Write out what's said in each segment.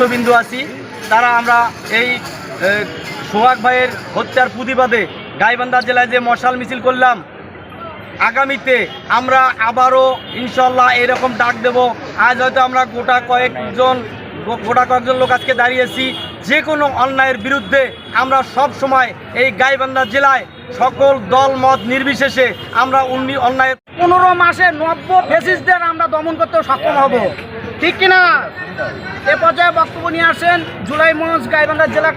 সদস্যবিন্দু আছি, তারা আমরা এই সোহাগ ভাইয়ের হত্যার প্রতিবাদে গাইবান্ধা জেলায় যে মশাল মিছিল করলাম, আগামীতে আমরা আবারও ইনশাল্লাহ এরকম ডাক দেব। আজ হয়তো আমরা গোটা কয়েকজন গোটা কয়েকজন লোক আজকে দাঁড়িয়েছি যে কোনো অন্যায়ের বিরুদ্ধে আমরা সব সময় এই গাইবান্ধা জেলায় সকল দল, মত নির্বিশেষে আমরা উন্নি অন্যায়ের পনেরো মাসে নব্য ফেসিসদের আমরা দমন করতে সক্ষম হব। ঠিক কিনা? এ পর্যায়ে বক্তব্য নিয়ে আসেন জুলাই মঞ্চ গাইবান্ধা জেলা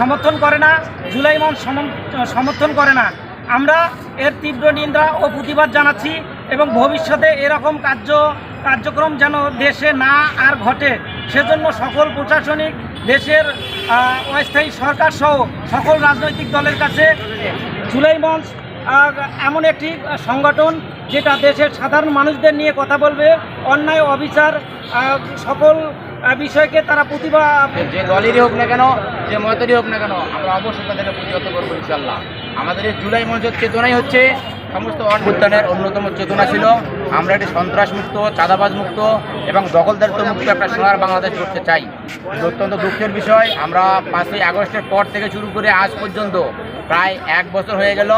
সমর্থন করে না। জুলাই মঞ্চ সমর্থন করে না। আমরা এর তীব্র নিন্দা ও প্রতিবাদ জানাচ্ছি এবং ভবিষ্যতে এরকম কার্য কার্যক্রম যেন দেশে না আর ঘটে। সেজন্য সকল প্রশাসনিক, দেশের অস্থায়ী সরকার সহ সকল রাজনৈতিক দলের কাছে জুলাই এমন একটি সংগঠন যেটা দেশের সাধারণ মানুষদের নিয়ে কথা বলবে, অন্যায়, অবিচার সকল বিষয়কে তারা প্রতিবাদ যে দলেরই হোক না কেন, যে মতেরই হোক না কেন, আমরা অবশ্যই তাদেরকে প্রতিহত করব ইনশাল্লাহ আমাদের এই জুলাই মঞ্চের চেতনাই হচ্ছে সমস্ত অভ্যুত্থানের অন্যতম চেতনা ছিল। আমরা একটি সন্ত্রাসমুক্ত চাঁদাবাজ মুক্ত এবং দখলদারিত্ব মুক্ত একটা সোনার বাংলাদেশ করতে চাই। অত্যন্ত দুঃখের বিষয়, আমরা পাঁচই আগস্টের পর থেকে শুরু করে আজ পর্যন্ত প্রায় এক বছর হয়ে গেল।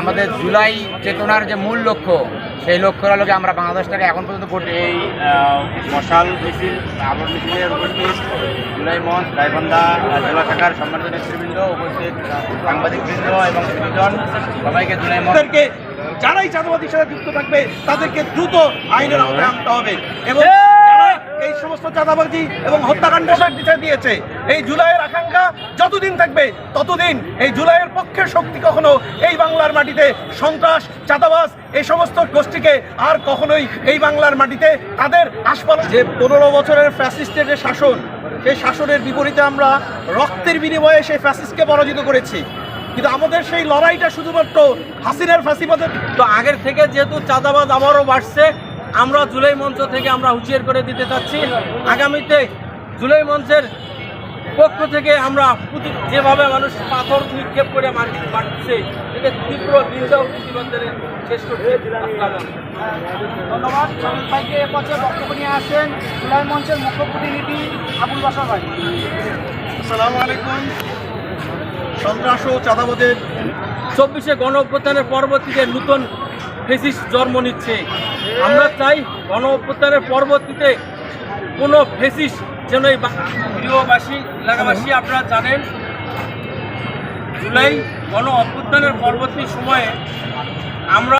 আমাদের জুলাই চেতনার যে মূল লক্ষ্য সেই লক্ষ্যের আলোকে আমরা বাংলাদেশ থেকে এখন পর্যন্ত এই আহ, মশাল মিছিল আবর মিছিলের উপস্থিত জুলাই মঞ্চ গাইবান্ধা জেলা শাখার সম্মানিত নেতৃবৃন্দ উপস্থিত সাংবাদিকবৃন্দ এবং সুজন সবাইকে জুলাই মঞ্চকে যারাই চাঁদাবাদীর সাথে যুক্ত থাকবে তাদেরকে দ্রুত আইনের আওতায় আনতে হবে। এবং চাঁদাবাজি এবং হত্যাকাণ্ডের দিতে দিয়েছে। এই জুলাইয়ের আকাঙ্ক্ষা যতদিন থাকবে ততদিন এই জুলাইয়ের পক্ষের শক্তি কখনো এই বাংলার মাটিতে সন্ত্রাস চাঁদাবাজ এই সমস্ত গোষ্ঠীকে আর কখনোই এই বাংলার মাটিতে তাদের আশপাশ যে পনেরো বছরের ফ্যাসিস্টের যে শাসন সেই শাসনের বিপরীতে আমরা রক্তের বিনিময়ে সেই ফ্যাসিস্টকে পরাজিত করেছি। কিন্তু আমাদের সেই লড়াইটা শুধুমাত্র হাসিনার ফাঁসিবাদের তো আগের থেকে যেহেতু চাঁদাবাজ আবারও বাড়ছে আমরা জুলাই মঞ্চ থেকে আমরা হুঁশিয়ার করে দিতে চাচ্ছি। আগামীতে জুলাই মঞ্চের পক্ষ থেকে আমরা যেভাবে মানুষ পাথর নিক্ষেপ করে মারছে এটা তীব্র নিন্দা ও জানিয়ে শেষ করতে ধন্যবাদ। সমিত ভাইকে এ পর্যায়ে বক্তব্য নিয়ে আসেন জুলাই মঞ্চের মুখ্য প্রতিনিধি আবুল বাসা ভাই। আসসালামু আলাইকুম। সন্ত্রাস ও চাঁদাবাদের চব্বিশে গণ অভ্যুত্থানের পরবর্তীতে নতুন ফেসিস জন্ম নিচ্ছে। আমরা চাই গণ অভ্যুত্থানের পরবর্তীতে কোনো ফেসিস যেন এই গৃহবাসী, এলাকাবাসী আপনারা জানেন, জুলাই গণ অভ্যুত্থানের পরবর্তী সময়ে আমরা